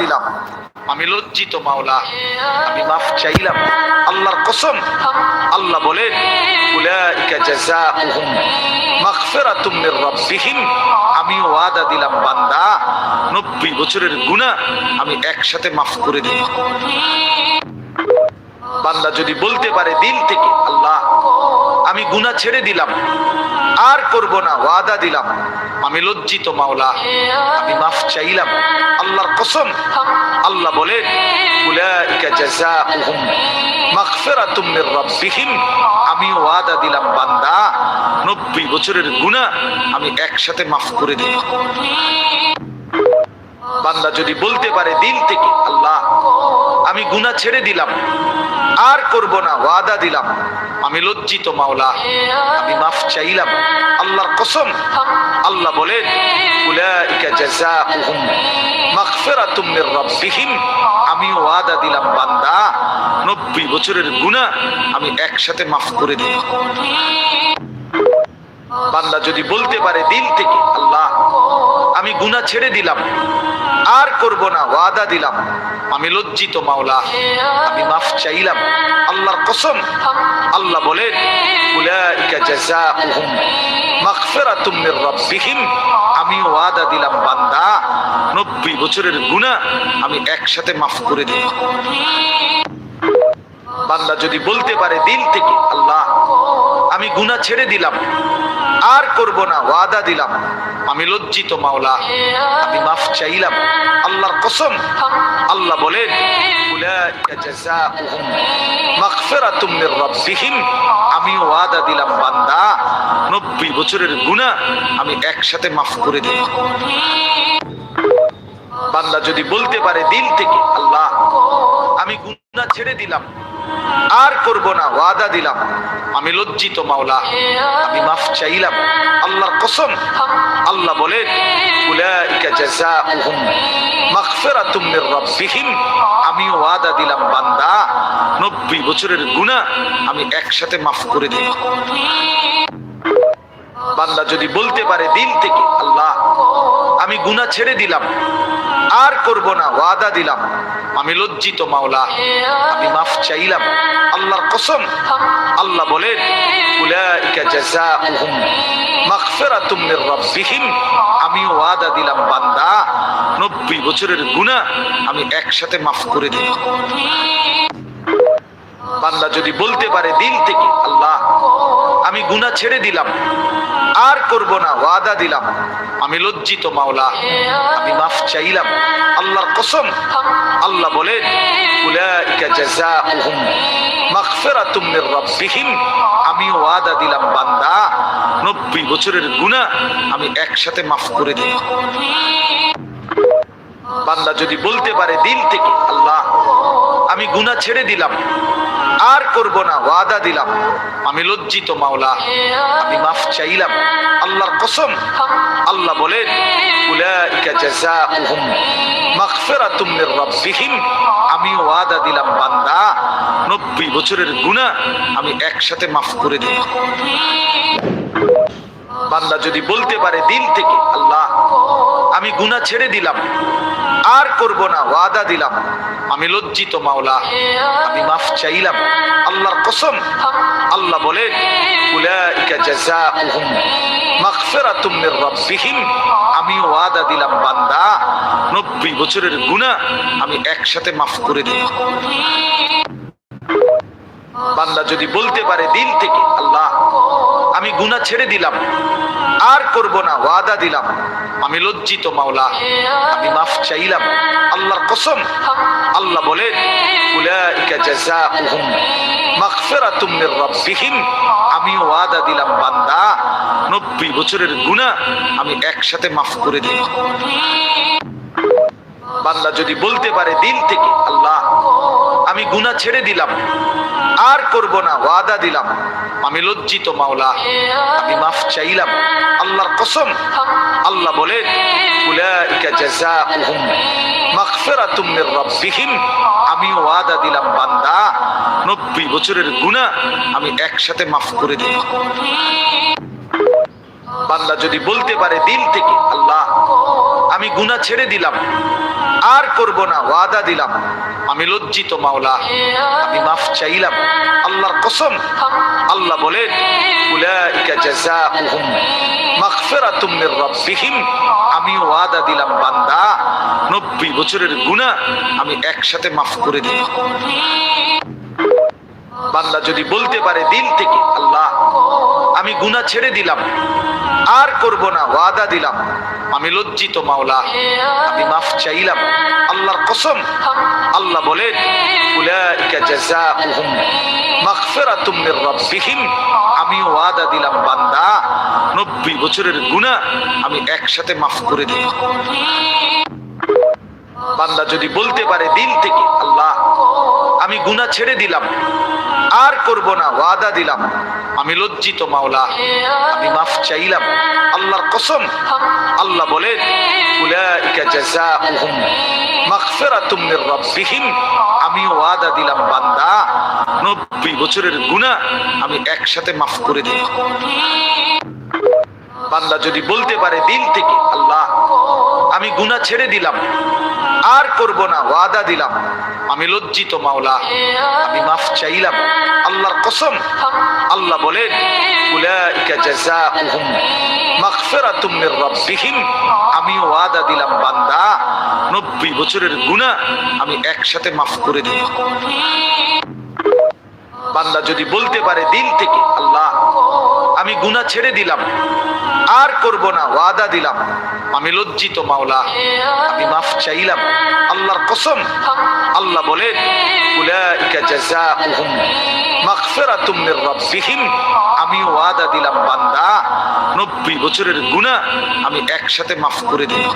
দিলাম। আমি লজ্জিত মাওলা, আমি মাফ চাইলাম। আল্লাহর কসম, আল্লাহ বলেন, উলাইকা জাযাউহুম মাগফিরাতুম মির রাব্বিহিম। আমি ওয়াদা দিলাম, বান্দা 90 বছরের গুনাহ আমি একসাথে মাফ করে দেব বান্দা যদি বলতে পারে দিল থেকে, আল্লাহ, আমি গুনাহ ছেড়ে দিলাম, আর করব না, ওয়াদা দিলাম। আমি লজ্জিত মাওলা, আমি মাফ চাইলাম। আল্লাহর কসম, আল্লাহ বলেন উলাইকা জাযাউহুম মাগফিরাতুম মির রাব্বিহিম। আমি ওয়াদা দিলাম, বান্দা 90 বছরের গুনাহ আমি একসাথে মাফ করে দেব বান্দা যদি বলতে পারে দিল থেকে, আল্লাহ, আমি গুনাহ ছেড়ে দিলাম, আর করব না, ওয়াদা দিলাম, আমি লজ্জিত মাওলা, আমি মাফ চাইলাম, আল্লাহর কসম, আল্লাহ বলেন উলাইকা জাযাউহুম মাগফিরাতুম মির রাব্বিহিম। আমি ওয়াদা দিলাম, বান্দা 90 বছরের গুনাহ আমি একসাথে মাফ করে দেব বান্দা যদি বলতে পারে দিল থেকে, আল্লাহ, আমি গুনাহ ছেড়ে দিলাম। আর করব না, ওয়াদা দিলাম। আমি লজ্জিত মাওলা, আমি মাফ চাইলাম। আল্লাহর কসম, আল্লাহ বলেন, উলাইকা জাযাউহুম মাগফিরাতুম মির রাব্বিহিম। আমি ওয়াদা দিলাম, বান্দা 90 বছরের গুনাহ আমি একসাথে মাফ করে দেব। বান্দা যদি বলতে পারে দিল থেকে, আল্লাহ, আমি গুনাহ ছেড়ে দিলাম। আর করব না, ওয়াদা দিলাম। আমি লজ্জিত মাওলা, আমি মাফ চাইলাম। আল্লাহর কসম, আল্লাহ বলেন আমি ওয়াদা দিলাম, বান্দা 90 বছরের গুনাহ আমি একসাথে মাফ করে দেব। বান্দা যদি বলতে পারে দিল থেকে, আল্লাহ, আমি গুনাহ ছেড়ে দিলাম। আর করব না, ওয়াদা দিলাম। আমি লজ্জিত মাওলা, আমি মাফ চাইলাম। আল্লাহর কসম, আল্লাহ বলেন, উলাইকা জাযাউহুম মাগফিরাতুম মির রাব্বিহিম। আমি ওয়াদা দিলাম, বান্দা 90 বছরের গুনাহ আমি একসাথে মাফ করে দেব। বান্দা যদি বলতে পারে দিল থেকে, আল্লাহ আমি গুনাহ ছেড়ে দিলাম। আর করব না, ওয়াদা দিলাম। আমি লজ্জিত মাওলা, আমি মাফ চাইলাম। আল্লাহর কসম, আল্লাহ বলেন, উলাইকা জাযাউহুম মাগফিরাতুম মির রাব্বিহিম। আমি ওয়াদা দিলাম, বান্দা 90 বছরের গুনাহ আমি একসাথে মাফ করে দেব বান্দা যদি বলতে পারে দিল থেকে, আল্লাহ, আমি গুনাহ ছেড়ে দিলাম। আর করব না, ওয়াদা দিলাম। আমি লজ্জিত মাওলা, আমি মাফ চাইলাম। আল্লাহর কসম, আল্লাহ বলেন, উলাইকা জাযাউহুম মাগফিরাতুম মির রাব্বিহিম। আমি ওয়াদা দিলাম, বান্দা 90 বছরের গুনাহ আমি একসাথে মাফ করে দেব বান্দা যদি বলতে পারে দিল থেকে, আল্লাহ আমি গুনাহ ছেড়ে দিলাম। আর করব না, ওয়াদা দিলাম। আমি লজ্জিত মাওলা, আমি মাফ চাইলাম। আল্লাহর কসম, আল্লাহ বলেন, উলাইকা জাযাউহুম মাগফিরাতুম মির রাব্বিহিম। আমি ওয়াদা দিলাম, বান্দা 90 বছরের গুনাহ আমি একসাথে মাফ করে দেব বান্দা যদি বলতে পারে দিল থেকে, আল্লাহ, আমি গুনাহ ছেড়ে দিলাম। আর করব না, ওয়াদা দিলাম। আমি লজ্জিত মাওলা, আমি মাফ চাইলাম। আল্লাহর কসম, আল্লাহ বলেন, উলাইকা জাযাউহুম মাগফিরাতুম মির রাব্বিহিম। আমি ওয়াদা দিলাম, বান্দা 90 বছরের গুনাহ আমি একসাথে মাফ করে দেব। বান্দা যদি বলতে পারে দিল থেকে, আল্লাহ আমি গুনাহ ছেড়ে দিলাম। আর করব না, ওয়াদা দিলাম। আমি লজ্জিত মাওলা, আমি মাফ চাইলাম। আল্লাহর কসম, আল্লাহ বলেন, উলাইকা জাযাউহুম মাগফিরাতুম মির রাব্বিহিম। আমি ওয়াদা দিলাম, বান্দা 90 বছরের গুনাহ আমি একসাথে মাফ করে দেব বান্দা যদি বলতে পারে দিল থেকে, আল্লাহ, আমি গুনাহ ছেড়ে দিলাম। আর করব না, ওয়াদা দিলাম। আমি লজ্জিত মাওলা, আমি মাফ চাইলাম। আল্লাহর কসম, আল্লাহ বলেন, উলাইকা জাযাউহুম মাগফিরাতুম মির রাব্বিহিম। আমি ওয়াদা দিলাম, বান্দা 90 বছরের গুনাহ আমি একসাথে মাফ করে দেব বান্দা যদি বলতে পারে দিল থেকে, আল্লাহ, আমি গুনাহ ছেড়ে দিলাম, আর করব না, ওয়াদা দিলাম। আমি লজ্জিত, মাওলা। আমি মাফ চাইলাম। আল্লাহর কসম। আল্লাহ বলেন, উলাইকা জাযাউহুম মাগফিরাতুম মির রাব্বিহিম। আমি ওয়াদা দিলাম, বান্দা 90 বছরের গুনাহ আমি একসাথে মাফ করে দিই বান্দা যদি বলতে পারে দিল থেকে, আল্লাহ, আমি গুনাহ ছেড়ে দিলাম, আর করব না, ওয়াদা দিলাম। আমি লজ্জিত, মাওলা। আমি মাফ চাইলাম। আল্লাহর কসম। আল্লাহ বলেন, উলাইকা জাযাউহুম মাগফিরাতুম মির রাব্বিহিম। আমি ওয়াদা দিলাম, বান্দা 90 বছরের গুনাহ আমি একসাথে মাফ করে দিই বান্দা যদি বলতে পারে দিল থেকে, আল্লাহ, আমি গুনাহ ছেড়ে দিলাম, আর করব না, ওয়াদা দিলাম। আমি লজ্জিত, মাওলা। আমি মাফ চাইলাম। আল্লাহর কসম। আল্লাহ বলেন, উলাইকা জাযাউহুম মাগফিরাতুম মির রাব্বিহিম। আমি ওয়াদা দিলাম, বান্দা 90 বছরের গুনাহ আমি একসাথে মাফ করে দিই বান্দা যদি বলতে পারে দিল থেকে, আল্লাহ, আমি গুনাহ ছেড়ে দিলাম, আর করব না, ওয়াদা দিলাম। আমি লজ্জিত, মাওলা। আমি মাফ চাইলাম। আল্লাহর কসম। আল্লাহ বলেন আমি ওয়াদা দিলাম, বান্দা 90 বছরের গুনাহ আমি একসাথে মাফ করে দিই বান্দা যদি বলতে পারে দিল থেকে, আল্লাহ আমি গুনাহ ছেড়ে দিলাম। আর করব না, ওয়াদা দিলাম। আমি লজ্জিত মাওলা, আমি মাফ চাইলাম। আল্লাহর কসম, আল্লাহ বলেন উলাইকা জাযাউহুম মাগফিরাতুম মির আমি ওয়াদা দিলাম, বান্দা 90 বছরের গুনাহ আমি একসাথে মাফ করে দিই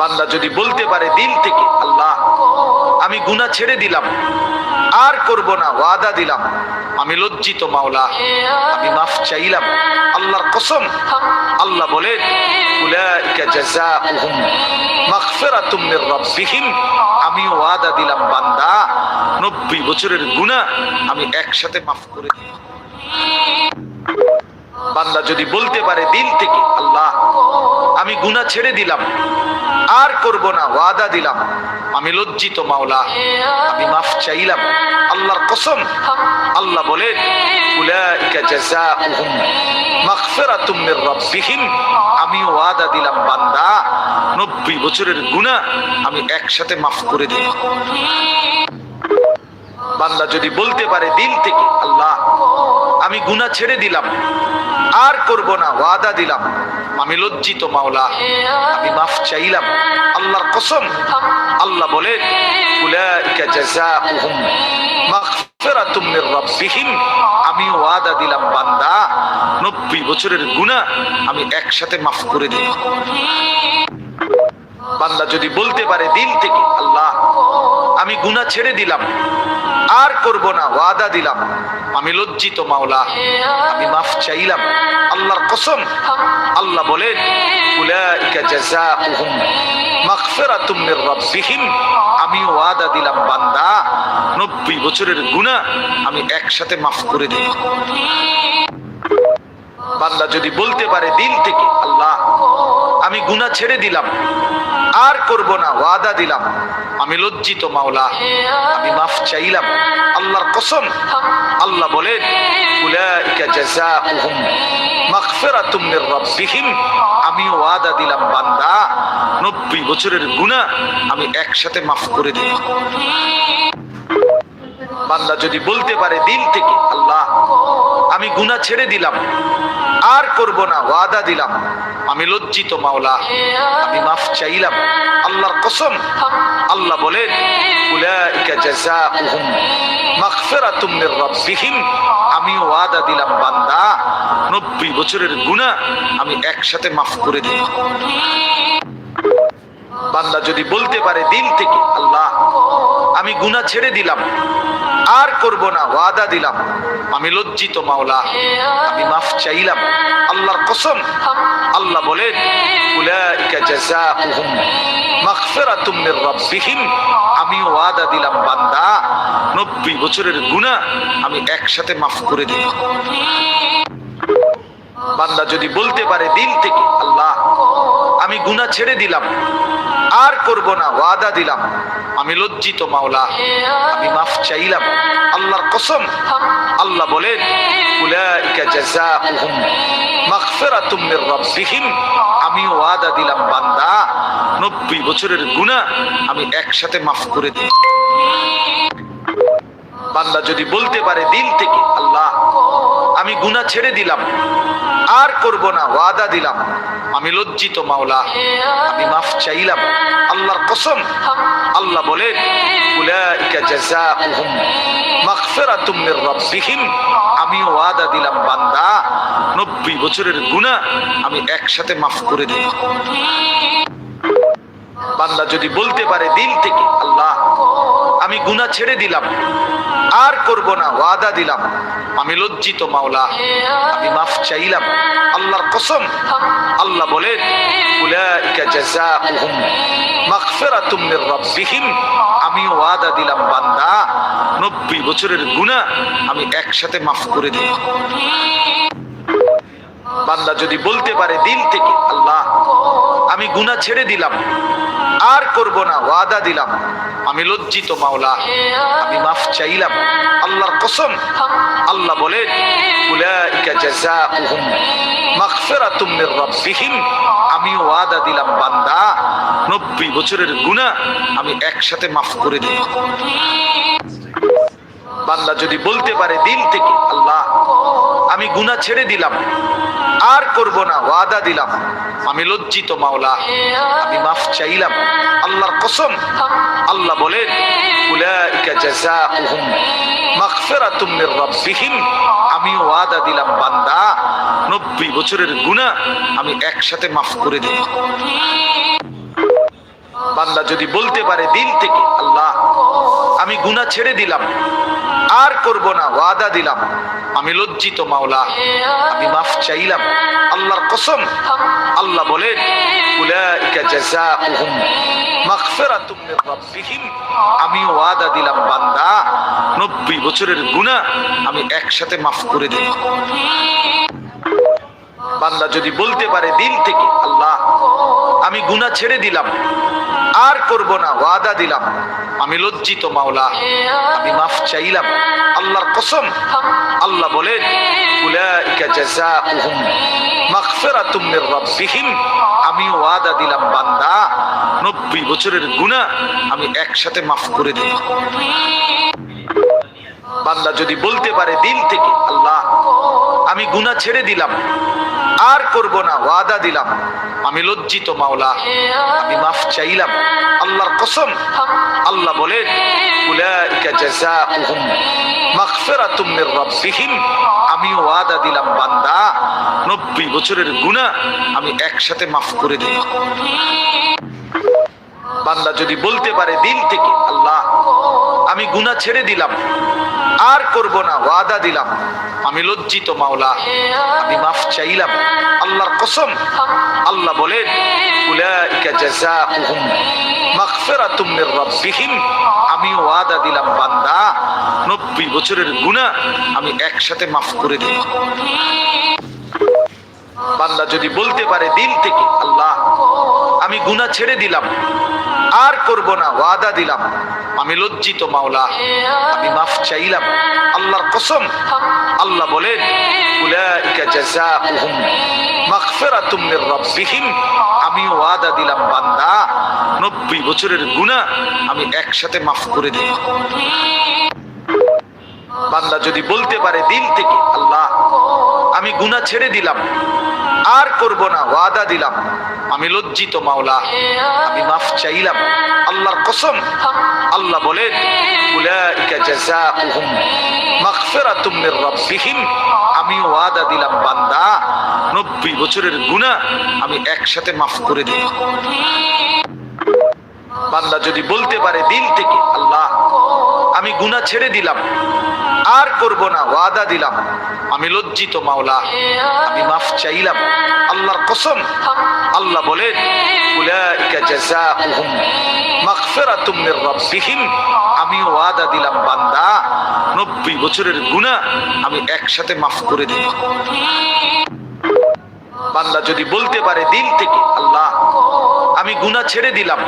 বান্দা যদি বলতে পারে দিল থেকে, আল্লাহ, আমি গুনাহ ছেড়ে দিলাম। আর করব না, ওয়াদা দিলাম। আমি লজ্জিত মাওলা, আমি মাফ চাইলাম। আল্লাহর কসম, আল্লাহ বলেন, উলাইকা জাযাউহুম মাগফিরাতুম মির রাব্বিহিম। আমি ওয়াদা দিলাম, বান্দা 90 বছরের গুনাহ আমি একসাথে মাফ করে দিই বান্দা যদি বলতে পারে দিল থেকে, আল্লাহ, আমি গুনাহ ছেড়ে দিলাম। আর করব না, ওয়াদা দিলাম। আমি লজ্জিত মাওলা, আমি মাফ চাইলাম। আল্লাহর কসম, আল্লাহ বলেন, উলাইকা জাযাউহুম মাগফিরাতুম মির রাব্বিহিম। আমি ওয়াদা দিলাম, বান্দা 90 বছরের গুনাহ আমি একসাথে মাফ করে দিই বান্দা যদি বলতে পারে দিল থেকে, আল্লাহ, আমি গুনাহ ছেড়ে দিলাম। আর করব না, ওয়াদা দিলাম। আমি লজ্জিত মাওলা, আমি মাফ চাইলাম। আল্লাহর কসম, আল্লাহ বলেন, উলাইকা জাযাউহুম মাগফিরাতুম মির রাব্বিহিম। আমি ওয়াদা দিলাম, বান্দা 90 বছরের গুনাহ আমি একসাথে মাফ করে দিই বান্দা যদি বলতে পারে দিল থেকে, আল্লাহ, আমি গুনাহ ছেড়ে দিলাম। আর করব না, ওয়াদা দিলাম। আমি লজ্জিত মাওলা, আমি মাফ চাইলাম। আল্লাহর কসম, আল্লাহ বলেন, উলাইকা জাযাউহুম মাগফিরাতুম মির রাব্বিহিম। আমি ওয়াদা দিলাম, বান্দা 90 বছরের গুনাহ আমি একসাথে মাফ করে দিই বান্দা যদি বলতে পারে দিল থেকে, আল্লাহ, আমি গুনাহ ছেড়ে দিলাম, আর করব না, ওয়াদা দিলাম আমি লজ্জিত, মাওলা। আমি মাফ চাইলাম। আল্লাহর কসম। আল্লাহ বলেন আমি ওয়াদা দিলাম, বান্দা 90 বছরের গুনাহ আমি একসাথে মাফ করে দিই বান্দা যদি বলতে পারে দিল থেকে, আল্লাহ আমি গুনাহ ছেড়ে দিলাম। আর করব না, ওয়াদা দিলাম। আমি লজ্জিত মাওলা, আমি মাফ চাইলাম। আল্লাহর কসম, আল্লাহ বলেন, উলাইকা জাযাউহুম মাগফিরাতুম মির রাব্বিহিম। আমি ওয়াদা দিলাম, বান্দা 90 বছরের গুনাহ আমি একসাথে মাফ করে দিই বান্দা যদি বলতে পারে দিল থেকে, আল্লাহ, আমি গুনাহ ছেড়ে দিলাম। আর করব না, ওয়াদা দিলাম। আমি লজ্জিত মাওলা, আমি মাফ চাইলাম। আল্লাহর কসম, আল্লাহ বলেন, উলাইকা জাযাউহুম মাগফিরাতুম মির রাব্বিহিম। আমি ওয়াদা দিলাম, বান্দা 90 বছরের গুনাহ আমি একসাথে মাফ করে দিই বান্দা যদি বলতে পারে দিল থেকে, আল্লাহ, আমি গুনাহ ছেড়ে দিলাম। আর করব না, ওয়াদা দিলাম। আমি লজ্জিত মাওলা, আমি মাফ চাইলাম। আল্লাহর কসম, আল্লাহ বলেন, উলাইকা জাযাউহুম মাগফিরাতুম মির রাব্বিহিম। আমি ওয়াদা দিলাম, বান্দা 90 বছরের গুনাহ আমি একসাথে মাফ করে দিই। বান্দা যদি বলতে পারে দিল থেকে, আল্লাহ আমি গুনাহ ছেড়ে দিলাম। আর করব না, ওয়াদা দিলাম। আমি লজ্জিত মাওলা, আমি মাফ চাইলাম। আল্লাহর কসম, আল্লাহ বলেন, উলাইকা জাযাউহুম মাগফিরাতুম মির রাব্বিহিম। আমি ওয়াদা দিলাম, বান্দা 90 বছরের গুনাহ আমি একসাথে মাফ করে দিই বান্দা যদি বলতে পারে দিল থেকে, আল্লাহ গুনাহ ছেড়ে দিলাম। আর করব না, ওয়াদা দিলাম। আমি লজ্জিত মাওলা, আমি মাফ চাইলাম। আল্লাহর কসম, আল্লাহ বলেন, উলাইকা জাযাউহুম মাগফিরাতুম মির রাব্বিহিম। আমি ওয়াদা দিলাম, বান্দা 90 বছরের গুনাহ আমি একসাথে মাফ করে দিই বান্দা যদি বলতে পারে দিল থেকে, আল্লাহ আমি গুনাহ ছেড়ে দিলাম। আর করব না, ওয়াদা দিলাম। আমি লজ্জিত মাওলা, আমি মাফ চাইলাম। আল্লাহর কসম, আল্লাহ বলেন, উলাইকা জাযাউহুম মাগফিরাতুম মির রাব্বিহিম। আমি ওয়াদা দিলাম, বান্দা 90 বছরের গুনাহ আমি একসাথে মাফ করে দিই বান্দা যদি বলতে পারে দিল থেকে, আল্লাহ, আমি গুনাহ ছেড়ে দিলাম। আর করব না, ওয়াদা দিলাম। আমি লজ্জিত মাওলা, আমি মাফ চাইলাম। আল্লাহর কসম, আল্লাহ বলেন, উলাইকা জাযাউহুম মাগফিরাতুম মির রাব্বিহিম। আমি ওয়াদা দিলাম, বান্দা 90 বছরের গুনাহ আমি একসাথে মাফ করে দিই বান্দা যদি বলতে পারে দিল থেকে, আল্লাহ আমি গুনাহ ছেড়ে দিলাম। আর করব না, ওয়াদা দিলাম। আমি লজ্জিত মাওলা, আমি মাফ চাইলাম। আল্লাহর কসম, আল্লাহ বলেন আমি ওয়াদা দিলাম, বান্দা 90 বছরের গুনাহ আমি একসাথে মাফ করে দিই বান্দা যদি বলতে পারে দিল থেকে, আল্লাহ, আমি গুনাহ ছেড়ে দিলাম, আর করব না, ওয়াদা দিলাম। আমি লজ্জিত, মাওলা। আমি মাফ চাইলাম। আল্লাহর কসম। আল্লাহ বলেন, উলাইকা জাযাউহুম মাগফিরাতুম মির রাব্বিহিম। আমি ওয়াদা দিলাম, বান্দা 90 বছরের গুনাহ আমি একসাথে মাফ করে দিই বান্দা যদি বলতে পারে দিল থেকে, আল্লাহ, আমি গুনাহ ছেড়ে দিলাম। আর করব না, ওয়াদা দিলাম। আমি লজ্জিত, মাওলা। আমি মাফ চাইলাম। আল্লাহর কসম। আল্লাহ বলেন, উলাইকা জাযাউহুম মাগফিরাতুম মির রাব্বিহিম। আমি ওয়াদা দিলাম, বান্দা 90 বছরের গুনাহ আমি একসাথে মাফ করে দিই বান্দা যদি বলতে পারে দিল থেকে, আল্লাহ, আমি গুনাহ ছেড়ে দিলাম। আর করব না, ওয়াদা দিলাম। আমি লজ্জিত মাওলা, আমি মাফ চাইলাম। আল্লাহর কসম, আল্লাহ বলেন, উলাইকা জাযাউহুম মাগফিরাতুম মির রাব্বিহিম। আমি ওয়াদা দিলাম, বান্দা 90 বছরের গুনাহ আমি একসাথে মাফ করে দিই বান্দা যদি বলতে পারে দিল থেকে, আল্লাহ, আমি গুনাহ ছেড়ে দিলাম। আর করব না, ওয়াদা দিলাম। আমি লজ্জিত মাওলা, আমি মাফ চাইলাম। আল্লাহর কসম, আল্লাহ বলেন, উলাইকা জাযাউহুম মাগফিরাতুম মির রাব্বিহিম। আমি ওয়াদা দিলাম, বান্দা 90 বছরের গুনাহ আমি একসাথে মাফ করে দিই বান্দা যদি বলতে পারে দিল থেকে, আল্লাহ, আমি গুনাহ ছেড়ে দিলাম। আর করব না, ওয়াদা দিলাম। আমি লজ্জিত মাওলা, আমি মাফ চাইলাম। আল্লাহর কসম, আল্লাহ বলেন, উলাইকা জাযাউহুম মাগফিরাতুম মির রাব্বিহিম। আমি ওয়াদা দিলাম, বান্দা 90 বছরের গুনাহ আমি একসাথে মাফ করে দিই বান্দা যদি বলতে পারে দিল থেকে, আল্লাহ, আমি গুনাহ ছেড়ে দিলাম। আর করব না, ওয়াদা দিলাম। আমি লজ্জিত মাওলা, আমি মাফ চাইলাম। আল্লাহর কসম, আল্লাহ বলেন, উলাইকা জাযাউহুম মাগফিরাতুম মির রাব্বিহিম। আমি ওয়াদা দিলাম, বান্দা 90 বছরের গুনাহ আমি একসাথে মাফ করে দিই বান্দা যদি বলতে পারে দিল থেকে, আল্লাহ, আমি গুনাহ ছেড়ে দিলাম।